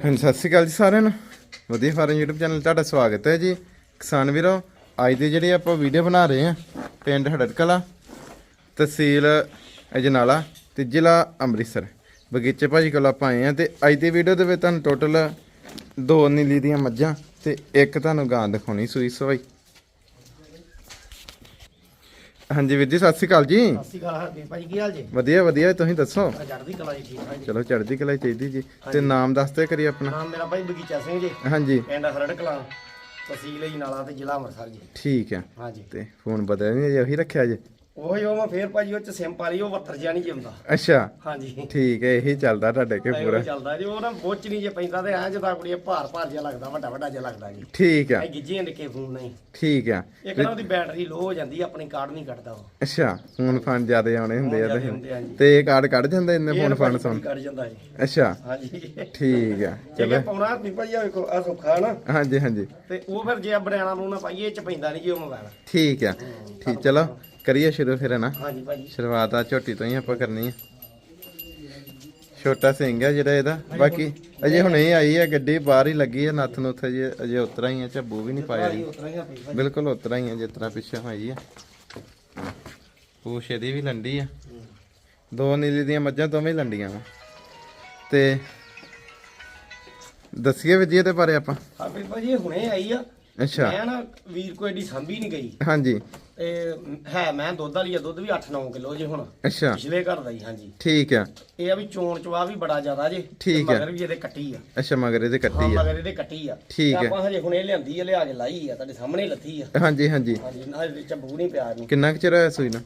ਹਾਂਜੀ, ਸਤਿ ਸ਼੍ਰੀ ਅਕਾਲ ਜੀ ਸਾਰਿਆਂ ਨੂੰ। ਵਧੀਆ ਫਾਰਮ YouTube ਚੈਨਲ ਤੁਹਾਡਾ ਸਵਾਗਤ ਹੈ ਜੀ। ਕਿਸਾਨ ਵੀਰੋ, ਅੱਜ ਦੀ ਜਿਹੜੀ ਆਪਾਂ ਵੀਡੀਓ ਬਣਾ ਰਹੇ ਹਾਂ, ਪਿੰਡ ਹੜਕਲਾ ਤਹਿਸੀਲ ਅਜਨਾਲਾ ਤੇ ਜ਼ਿਲ੍ਹਾ ਅੰਮ੍ਰਿਤਸਰ। ਬਗੀਚੇ ਭਾਜੀ ਕੋਲ ਆਪਾਂ ਆਏ ਹਾਂ ਤੇ ਅੱਜ ਦੀ ਵੀਡੀਓ ਦੇ ਵਿੱਚ ਤੁਹਾਨੂੰ ਟੋਟਲ ਦੋ ਨੀਲੀ ਦੀਆਂ ਮੱਝਾਂ ਤੇ ਇੱਕ ਤੁਹਾਨੂੰ ਗਾਂ ਦਿਖਾਉਣੀ ਸੂਈ ਸਵਾਈ। ਹਾਂਜੀ ਵੀਰ ਜੀ ਸਤਿ ਸ਼੍ਰੀ ਅਕਾਲ ਜੀ। ਸਤਿ ਸ਼੍ਰੀ ਅਕਾਲ ਹਰਦੀਪ ਭਾਜੀ ਕੀ ਹਾਲ ਜੀ? ਵਧੀਆ ਵਧੀਆ ਤੁਸੀਂ ਦੱਸੋ? ਮੈਂ ਚੜ੍ਹਦੀ ਕਲਾ ਜੀ ਠੀਕ ਠਾਕ ਜੀ। ਚਲੋ ਚੜ੍ਹਦੀ ਕਲਾ ਚਾਹੀਦੀ ਜੀ। ਤੇ ਨਾਮ ਦੱਸਦੇ ਕਰੀ ਆਪਣਾ। ਨਾਮ ਮੇਰਾ ਭਾਈ ਬਗੀਚਾ ਸਿੰਘ ਜੀ। ਹਾਂਜੀ। ਪਿੰਡ ਹਰੜ ਕਲਾਂ ਤਹਿਸੀਲ ਜੀ ਨਾਲਾ ਤੇ ਜ਼ਿਲ੍ਹਾ ਅੰਮ੍ਰਿਤਸਰ ਜੀ। ਠੀਕ ਹੈ। ਹਾਂਜੀ। ਤੇ ਫੋਨ ਬਦਲਿਆ ਨਹੀਂ ਜੇ ਉਹੀ ਰੱਖਿਆ ਜੇ? ਉਹੀ ਉਹ ਮੈਂ ਫੇਰ ਭਾਜੀ ਉਹ ਚ ਸਿਮ ਪਾ ਲਈ ਉਹ ਵੱਤਰ ਜਿਆ ਨਹੀਂ ਜਿਉਂਦਾ। ਅੱਛਾ। ਹਾਂਜੀ। ਠੀਕ ਹੈ ਇਹੀ ਚੱਲਦਾ ਤੁਹਾਡੇ ਕੇ ਇਹ ਪੂਰਾ। ਚੱਲਦਾ ਜੀ ਉਹ ਨਾ ਬੋਚ ਨਹੀਂ ਜੇ ਪੈਂਦਾ ਤੇ ਐ ਜਦਾ ਕੁੜੀ ਭਾਰ ਭਾਰ ਜਿਹਾ ਲੱਗਦਾ ਵੱਡਾ ਵੱਡਾ ਜਿਹਾ ਲੱਗਦਾ ਜੀ। ਠੀਕ ਹੈ ਇਹ ਗਿੱਜੇ ਨਿੱਕੇ ਫੋਨ ਨਹੀਂ ਠੀਕ ਹੈ ਇੱਕ ਨਾ ਉਹਦੀ ਬੈਟਰੀ ਲੋ ਹੋ ਜਾਂਦੀ ਆ, ਆਪਣੀ ਕਾਰਡ ਨਹੀਂ ਕੱਢਦਾ ਉਹ। ਅੱਛਾ ਫੋਨ ਫਾਨ ਜਿਆਦੇ ਆਉਣੇ ਹੁੰਦੇ ਆ ਜ਼ਿਆਦੇ ਤੇ ਹੁੰਦੇ ਆ ਜੀ। ਤੇ ਇਹ ਕਾਰਡ ਕੱਢ ਜਾਂਦਾ ਇੰਨੇ ਇਹ ਫੋਨ ਫਾਨ ਸੁਣ? ਕੱਢ ਜਾਂਦਾ ਜੀ। ਅੱਛਾ। ਹਾਂਜੀ। ਠੀਕ ਹੈ ਚਲੋ। ਚਲੋ ਪਾਉਣਾ ਨਹੀਂ ਭਾਜੀ ਆ ਵੇਖੋ ਆ ਸੁੱਖਾ ਨਾ। ਹਾਂਜੀ ਹਾਂਜੀ। ਤੇ ਉਹ ਫਿਰ ਜੇ ਬੜਿਆਣਾ ਨੂੰ ਨਾ ਪਾਈਏ ਇਹ ਚ ਪੈਂਦਾ ਨਹੀਂ ਜੀ ਉਹ ਮੋਬਾਈਲ। ਠੀਕ ਹੈ ਠੀਕ ਚਲੋ। ਕਰੀਏ ਸ਼ੁਰੂ ਫਿਰ ਨਾ ਹਾਂਜੀ ਭਾਜੀ। ਸ਼ੁਰੂਆਤ ਆ ਝੋਟੀ ਤੋਂ ਹੀ ਆਪਾਂ ਕਰਨੀ ਹੈ ਛੋਟਾ ਸਿੰਘ ਹੈ ਜਿਹੜਾ ਇਹਦਾ। ਬਾਕੀ ਅਜੇ ਹੁਣੇ ਆਈ ਹੈ ਗੱਡੀ ਬਾਹਰ ਹੀ ਲੱਗੀ ਹੈ ਨੱਥ ਨੁੱਥ ਜੇ ਅਜੇ ਉਤਰਾ ਹੀ ਹੈ ਝੱਬੂ ਵੀ ਨਹੀਂ ਪਾਇਆ। ਜੀ ਆ ਬਿਲਕੁਲ ਉਤਰਾ ਹੀ ਹੈ ਜਿਸ ਤਰ੍ਹਾਂ ਪਿੱਛੇ ਹੋਈ ਹੈ ਪੂਛ ਇਹਦੀ ਵੀ ਲੰਡੀ ਆ। ਦੋ ਨੀਲੀ ਦੀਆਂ ਮੱਝਾਂ ਦੋਵੇਂ ਲੰਡੀਆਂ ਵਾ। ਤੇ ਦੱਸੀਏ ਵੀ ਜੀ ਇਹਦੇ ਬਾਰੇ ਆਪਾਂ। ਹਾਂ ਭਾਜੀ ਹੁਣੇ ਆਈ ਆ। ਅੱਛਾ। ਮੈਂ ਨਾ ਵੀਰ ਕੋ ਏਡੀ ਸੰਭੀ ਨਹੀਂ ਗਈ। ਹਾਂਜੀ। ਤੇ ਹੈ ਮੈਂ ਦੁੱਧ ਵਾਲੀ ਆ ਦੁੱਧ ਵੀ 8-9 ਕਿਲੋ ਜੇ ਹੁਣ। ਅੱਛਾ। ਪਿਛਲੇ ਘਰ ਦਾ ਹੀ ਹਾਂਜੀ। ਠੀਕ ਆ। ਇਹ ਆ ਵੀ ਚੋਣ ਚਵਾ ਵੀ ਬੜਾ ਜ਼ਿਆਦਾ ਜੇ ਠੀਕ ਹੈ। ਮਗਰ ਵੀ ਇਹਦੇ ਕੱਟੀ ਆ। ਅੱਛਾ ਮਗਰ ਇਹਦੇ ਕੱਟੀ ਆ। ਮਗਰ ਇਹਦੇ ਕੱਟੀ ਆ। ਠੀਕ ਹੈ। ਆਪਾਂ ਹਜੇ ਹੁਣੇ ਲਿਆਂਦੀ ਆ ਲਿਆ ਕੇ ਲਾਈ ਆ ਤੁਹਾਡੇ ਸਾਹਮਣੇ ਲੱਥੀ ਆ। ਹਾਂਜੀ ਹਾਂਜੀ। ਹਾਂਜੀ ਨਾ ਇਹਦੇ ਚੱਬੂ ਨਹੀਂ ਪਿਆ ਨੂੰ ਕਿੰਨਾ ਕੁ ਚਿਰ ਹੋਇਆ ਸੂਈ ਨਾ?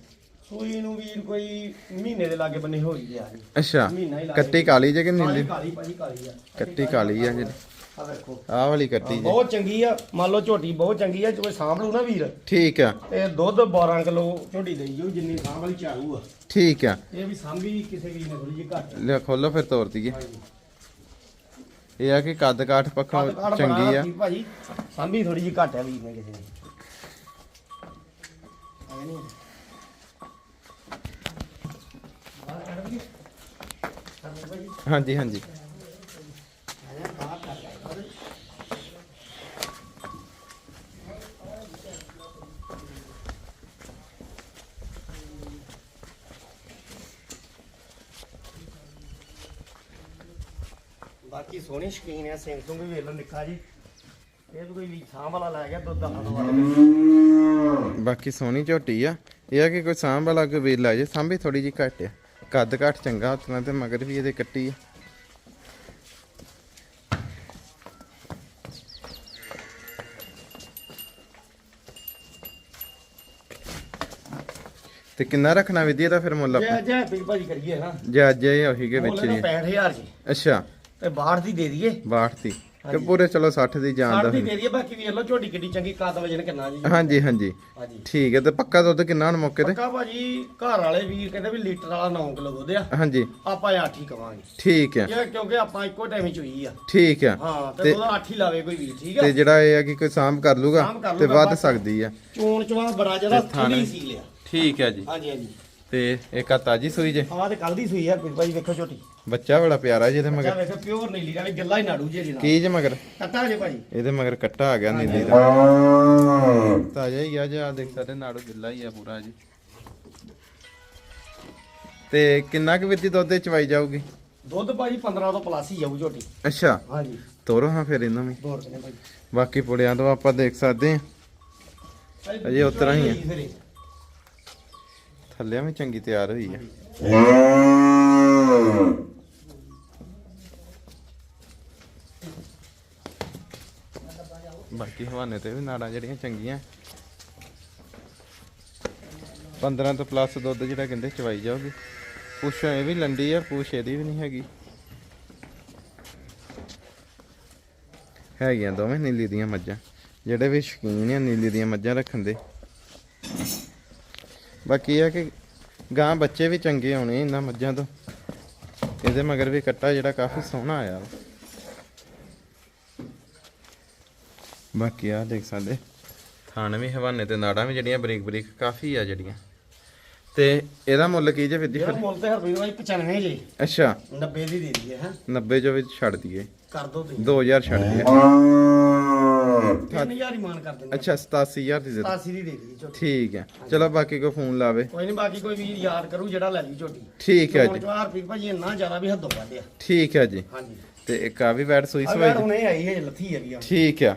ਸੂਈ ਨੂੰ ਵੀਰ ਕੋਈ ਮਹੀਨੇ ਦੇ ਲਾਗੇ ਬੰਨੇ ਹੋ ਹੀ ਗਿਆ ਅੱਛਾ। ਮਹੀਨਾ ਹੀ ਲਾ ਕੱਟੀ ਕਾਲੀ ਜੇ ਕਿ ਨੀਲੀ? ਕਾਲੀ ਭਾਜੀ ਕਾਲੀ ਆ। ਕੱਟੀ ਕਾਲੀ ਆ ਜਿਹੜੀ ਆ ਵੇਖੋ। ਆਹ ਵਾਲੀ ਕੱਟੀ ਜੇ। ਬਹੁਤ ਚੰਗੀ ਆ। ਮੰਨ ਲਓ ਝੋਟੀ ਬਹੁਤ ਚੰਗੀ ਆ ਜੇ ਕੋਈ ਸਾਂਭ ਲੂ ਨਾ ਵੀਰ। ਠੀਕ ਆ। ਇਹ ਦੁੱਧ 12 ਕਿਲੋ ਝੋਟੀ ਦੇਈ ਜੋ ਜਿੰਨੀ ਸਾਂਭ ਵਾਲੀ ਚਾਰੂ ਆ। ਠੀਕ ਆ। ਇਹ ਵੀ ਸਾਂਭੀ ਕਿਸੇ ਵੀ ਨੇ ਥੋੜੀ ਜਿਹੀ ਘੱਟ। ਲੈ ਖੋਲੋ ਫਿਰ ਤੋਰ ਦਈਏ। ਇਹ ਆ ਕਿ ਕੱਦ ਕਾਠ ਪੱਖੋਂ ਚੰਗੀ ਆ। ਭਾਜੀ। ਸਾਂਭੀ ਥੋੜੀ ਜਿਹੀ ਘੱਟ ਆ ਵੀਰ ਨੇ ਕਿਸੇ ਨੇ। ਐਵੇਂ। ਬਾਹਰ ਕੱਢ ਦਈਏ? ਹਾਂਜੀ ਹਾਂਜੀ। ਬਾਕੀ ਸੋਹਣੀ ਸ਼ਕੀਨ ਹੈ ਸਿੰਘ ਤੋਂ ਵੀ ਵੇਖ ਲਓ ਨਿੱਕਾ ਜੀ। ਇਹ ਵੀ ਕੋਈ ਵੀ ਸਾਂਭ ਵਾਲਾ ਲੈ ਗਿਆ ਦੁੱਧ ਦਹਾਂ ਵਾਲਾ ਬਾਕੀ ਸੋਹਣੀ ਝੋਟੀ ਆ। ਇਹ ਆ ਕਿ ਕੋਈ ਸਾਂਭ ਵਾਲਾ ਕੋਈ ਵੀਰ ਲੈ ਜੇ ਸਾਂਭੀ ਥੋੜੀ ਜੀ ਘੱਟ ਆ। ਕੱਦ ਕਾਠ ਚੰਗਾ ਉਤਨਾ ਤੇ ਮਗਰ ਵੀ ਇਹਦੇ ਕੱਟੀ ਆ। ਤੇ ਕਿੰਨਾ ਰੱਖਣਾ ਵਿਧੀ ਇਹਦਾ ਫਿਰ ਮੁੱਲ ਜੈ ਆਪਾਂ? ਜੈ ਵੀ ਭਾਜੀ ਕਰੀਏ ਹਾਂ। ਜੇ ਅੱਜ ਇਹ ਉਹੀ ਕੇ ਵਿੱਚ ਮੁੱਲ ਹੀ ਨਾ 65000 ਜੀ। ਅੱਛਾ। ਤੇ ਬਾਹਰ ਦੀ ਦੇ ਦਈਏ। 62 ਦੀ। ਕਿ ਹਾਂਜੀ। ਪੂਰੇ ਚਲੋ 60 ਦੀ ਜਾਣ ਦਾ ਸਾਡੀ ਦੇ ਦਈਏ ਬਾਕੀ ਵੇਖ ਲਓ ਝੋਟੀ ਕਿੱਡੀ ਚੰਗੀ ਕੱਦ ਵਜਨ ਕਿੰਨਾ ਜੀ। ਹਾਂਜੀ ਹਾਂਜੀ। ਹਾਂਜੀ। ਠੀਕ ਹੈ ਤੇ ਪੱਕਾ ਦੁੱਧ ਕਿੰਨਾ ਹੁਣ ਮੌਕੇ ਤੇ? ਪੱਕਾ ਭਾਜੀ ਘਰ ਵਾਲੇ ਵੀਰ ਕਹਿੰਦੇ ਵੀ ਲੀਟਰ ਵਾਲਾ 9 ਕਿਲੋ ਦੁੱਧ ਆ। ਹਾਂਜੀ। ਆਪਾਂ 8 ਹੀ ਕਵਾਂਗੇ। ਠੀਕ ਹੈ। ਇਹ ਕਿਉਂਕਿ ਆਪਾਂ ਇੱਕੋ ਟਾਈਮ ਹੀ ਚੋਈ ਆ। ਠੀਕ ਹੈ। ਹਾਂ ਤੇ ਤੇ- ਉਹਦਾ 8 ਹੀ ਲਾਵੇ ਕੋਈ ਵੀਰ ਠੀਕ ਤੇ ਆ ਜਿਹੜਾ ਇਹ ਆ ਕਿ ਕੋਈ ਸਾਂਭ ਕਰ ਲੂਗਾ ਤੇ ਵੱਧ। ਸਕਦੀ ਆ। ਚੋਣ ਚਵਾ ਬੜਾ ਜਿਹੜਾ ਤੇ ਥਾਣੇ- ਥੋੜੀ ਸੀ ਲਿਆ। ਠੀਕ ਹੈ ਜੀ। ਹਾਂਜੀ ਹਾਂਜੀ। ਤੇ ਇੱਕ ਆ ਤਾਜੀ ਸੂਈ ਜੇ? ਆਹ ਤੇ ਕੱਲ ਦੀ ਸੂਈ ਆ ਭਾਜੀ ਵੇਖੋ ਝੋਟੀ ਬੱਚਾ ਬੜਾ ਪਿਆਰਾ ਜੀ ਇਹਦੇ ਬੱਚਾ ਮਗਰ ਵੇਖੋ ਪਿਓਰ ਨੀਲੀ ਦਾ ਵੀ ਗੱਲਾਂ ਹੀ ਨਾੜੂ ਜੇ ਜੀ ਨਾਲ। ਕੀ ਜੇ ਮਗਰ? ਕੱਟਾ ਜੇ ਭਾਜੀ ਇਹਦੇ ਮਗਰ ਕੱਟਾ ਆ ਗਿਆ ਨੀਲੀ ਦਾ। ਤਾਜਾ ਹੀ ਆ ਜੀ ਆ ਦੇਖ ਸਕਦੇ ਨਾੜੂ ਗਿੱਲਾ ਹੀ ਆ ਪੂਰਾ ਜੀ। ਤੇ ਕਿੰਨਾ ਕੁ ਵਿੱਤੀ ਦੁੱਧ ਚਵਾਈ ਜਾਊਗੀ? ਦੁੱਧ ਭਾਜੀ 15 ਤੋਂ ਪਲੱਸ ਹੀ ਜਾਊ ਝੋਟੀ ਅੱਛਾ। ਹਾਂਜੀ। ਤੋਰੋ ਹਾਂ ਫਿਰ ਇਹਨੂੰ ਵੀ। ਦੋ ਰੁਪਏ ਭਾਜੀ ਬਾਕੀ ਪੁੜਿਆਂ ਤੋਂ ਆਪਾਂ ਦੇਖ ਸਕਦੇ ਆ ਅਜੇ ਉਤਰਾ ਹੀ ਆ। ਫਿਰ ਥੱਲੇ ਵੀ ਚੰਗੀ ਤਿਆਰ ਹੋਈ ਆ ਬਾਕੀ ਹਵਾਨੇ ਤੇ ਵੀ ਨਾੜਾਂ ਜਿਹੜੀਆਂ ਚੰਗੀਆਂ। 15 ਤੋਂ ਪਲੱਸ ਦੁੱਧ ਜਿਹੜਾ ਕਹਿੰਦੇ ਚਵਾਈ ਜਾਊਗੀ। ਪੁੱਛ ਇਹ ਵੀ ਲੰਡੀ ਆ, ਪੁੱਛ ਇਹਦੀ ਵੀ ਨਹੀਂ ਹੈਗੀ। ਹੈਗੀਆਂ ਦੋਵੇਂ ਨੀਲੀ ਦੀਆਂ ਮੱਝਾਂ। ਜਿਹੜੇ ਵੀ ਸ਼ੌਕੀਨ ਆ ਨੀਲੀ ਦੀਆਂ ਮੱਝਾਂ ਰੱਖਣ ਦੇ। ਬਾਕੀ ਇਹ ਆ ਕਿ ਗਾਂ ਬੱਚੇ ਵੀ ਚੰਗੇ ਹੋਣੇ ਇਹਨਾਂ ਮੱਝਾਂ ਤੋਂ। ਇਹਦੇ ਮਗਰ ਵੀ ਕੱਟਾ ਜਿਹੜਾ ਕਾਫੀ ਸੋਹਣਾ ਆਇਆ। ਬਾਕੀ ਆ ਦੇਖ ਸਕਦੇ। ਥਾਣ ਵੀ ਹਵਾਨੇ ਤੇ ਨਾੜਾਂ ਵੀ ਜਿਹੜੀਆਂ ਬਰੀਕ ਬਰੀਕ ਕਾਫੀ ਆ ਜਿਹੜੀਆਂ। ਤੇ ਇਹਦਾ ਮੁੱਲ ਕੀ ਜੇ ਵਿੱਦੀ ਇਹਦਾ ਫਿਰ ਮੁੱਲ ਤੇ ਹਰਪ੍ਰੀਤ ਭਾਈ 95 ਜੀ। ਅੱਛਾ। 90 ਦੀ ਦੇ ਦਈਏ ਹੈ। 90 ਜੋ ਵਿੱਚ ਛੱਡ ਦਈਏ। ਕਰ ਦੋ ਤੁਸੀਂ। 2000 ਛੱਡ ਦਈਏ। 3000 ਹੀ ਮਾਨ ਕਰ ਦਿੰਦੇ। ਅੱਛਾ 87000 ਦੀ ਦੇ ਦਿਓ। 87 ਦੀ ਦੇ ਦਈਏ ਝੋਟੀ। ਠੀਕ ਹੈ। ਚਲੋ ਬਾਕੀ ਕੋ ਫੋਨ ਲਾਵੇ। ਕੋਈ ਨਹੀਂ ਬਾਕੀ ਕੋਈ ਵੀਰ ਯਾਦ ਕਰੂ ਜਿਹੜਾ ਲੈ ਲਈ ਝੋਟੀ। ਠੀਕ ਹੈ ਜੀ। ਜੋ ਹਰਪ੍ਰੀਤ ਭਾਜੀ ਇੰਨਾ ਜ਼ਿਆਦਾ ਵੀ ਹੱਦੋਂ ਵੱਧ ਆ। ਠੀਕ ਹੈ ਜੀ। ਹਾਂਜੀ। ਤੇ ਇੱਕ ਆ ਵੀ ਬੈਡ ਸੂਈ ਸਵਾਈ ਹੁਣੇ ਆਈ ਹੈ ਲੱਥੀ ਹੈਗੀ ਆ। ਠੀਕ ਆ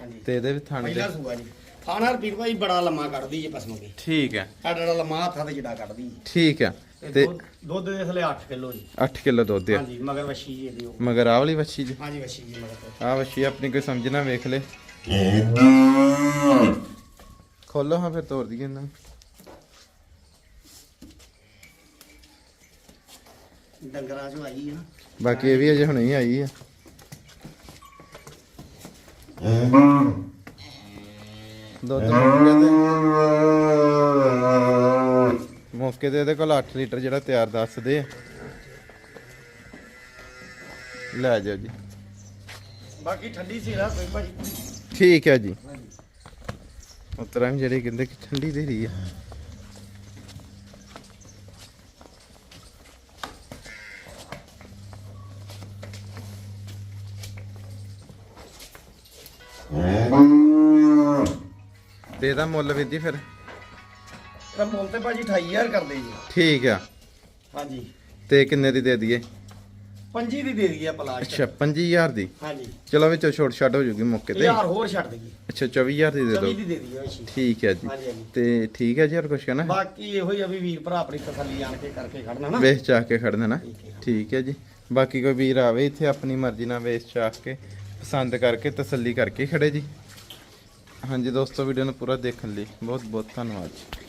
ਹਾਂਜੀ। ਤੇ ਇਹਦੇ ਵੀ ਥਣ ਦੇ। ਪਹਿਲਾ ਸੂਆ ਜੀ। ਥਾਣਾ ਹਰਪ੍ਰੀਤ ਭਾਈ ਬੜਾ ਲੰਮਾ ਕੱਢਦੀ ਜੀ ਪਸਮ ਕੇ ਠੀਕ ਹੈ। ਸਾਡਾ ਲੰਮਾ ਹੱਥਾਂ ਤੇ ਜਿਹੜਾ ਕੱਢਦੀ। ਜੀ ਠੀਕ ਆ ਤੇ ਤੇ ਦੁੱਧ- ਦੁੱਧ ਦੇ ਥਲੇ 8 ਕਿਲੋ ਜੀ। 8 ਕਿਲੋ ਦੁੱਧ ਆ। ਹਾਂਜੀ ਮਗਰ ਵਸ਼ੀ ਜੀ ਇਹਦੀ ਉਹ। ਮਗਰ ਆਹ ਵਾਲੀ ਵੱਛੀ ਜੀ? ਹਾਂਜੀ ਵਸ਼ੀ ਜੀ ਮਗਰ। ਆਹ ਵੱਛੀ ਆਪਣੀ ਕੋਈ ਸਮਝਣਾ ਵੇਖ ਲੈ। ਖੋਲੋ ਹਾਂ ਫਿਰ ਤੋੜ ਦਈਏ ਇਹਨਾਂ। ਨੂੰ ਡੰਗਰਾਂ ਚੋਂ ਆਈ ਆ ਬਾਕੀ ਇਹ ਵੀ ਅਜੇ ਹੁਣੇ ਹੀ ਆਈ ਆ। ਦੁੱਧ ਮੌਕੇ ਤੇ? ਮੌਕੇ ਤੇ ਇਹਦੇ ਕੋਲ 8 ਲੀਟਰ ਜਿਹੜਾ ਤਿਆਰ ਦੱਸਦੇ ਆ। ਲੈ ਜਾਓ ਜੀ। ਬਾਕੀ ਠੰਡੀ ਸੀ ਹਰਪ੍ਰੀਤ ਭਾਜੀ? ਠੀਕ ਹੈ ਜੀ। ਉਤਰਾਂ ਜਿਹੜੀ ਕਹਿੰਦੇ ਕਿ ਠੰਡੀ ਦੇ ਰਹੀ ਆ। ਤੇ ਇਹਦਾ ਮੁੱਲ ਵੀ ਫਿਰ। ਤਾਂ ਮੁੱਲ ਤੇ ਭਾਜੀ 28000 ਕਰਦੇ ਜੀ। ਠੀਕ ਆ। ਹਾਂਜੀ। ਤੇ ਕਿੰਨੇ ਦੀ ਦੇ ਦਈਏ? ਪੰਜੀ ਦੀ ਦੇ ਦਈਏ ਆਪਾਂ ਲਾਸਟ ਅੱਛਾ 25000 ਦੀ? ਹਾਂਜੀ। ਚਲੋ ਵਿੱਚੋਂ ਛੋਟ ਛੱਡ ਹੋ ਜੂਗੀ ਮੌਕੇ ਤੇ। ਯਾਰ ਹੋਰ ਛੱਡ ਦਈਏ ਅੱਛਾ 24000 ਦੀ ਦੇ 24 ਦਿਓ ਦੀ ਦੇ ਦਈਏ ਠੀਕ ਹੈ ਜੀ। ਹਾਂਜੀ ਹਾਂਜੀ। ਤੇ ਠੀਕ ਹੈ ਜੀ ਹੋਰ ਕੁਛ ਕਹਿਣਾ? ਬਾਕੀ ਇਹੋ ਹੀ ਆ ਵੀ ਵੀਰ ਭਰਾ ਆਪਣੀ ਤਸੱਲੀ ਆਣ ਕੇ ਕਰਕੇ ਖੜਨਾ ਨਾ। ਵੇਚ ਚਾਹ ਕੇ ਖੜਨਾ ਨਾ। ਠੀਕ ਹੈ। ਠੀਕ ਹੈ ਜੀ। ਬਾਕੀ ਕੋਈ ਵੀਰ ਆਵੇ ਇੱਥੇ ਆਪਣੀ ਮਰਜ਼ੀ ਨਾਲ ਵੇਚ ਚਾਹ ਕੇ ਪਸੰਦ ਕਰਕੇ ਤਸੱਲੀ ਕਰਕੇ ਖੜੇ ਜੀ। ਹਾਂਜੀ ਦੋਸਤੋ ਵੀਡੀਓ ਨੂੰ ਪੂਰਾ ਦੇਖਣ ਲਈ ਬਹੁਤ ਬਹੁਤ ਧੰਨਵਾਦ ਜੀ।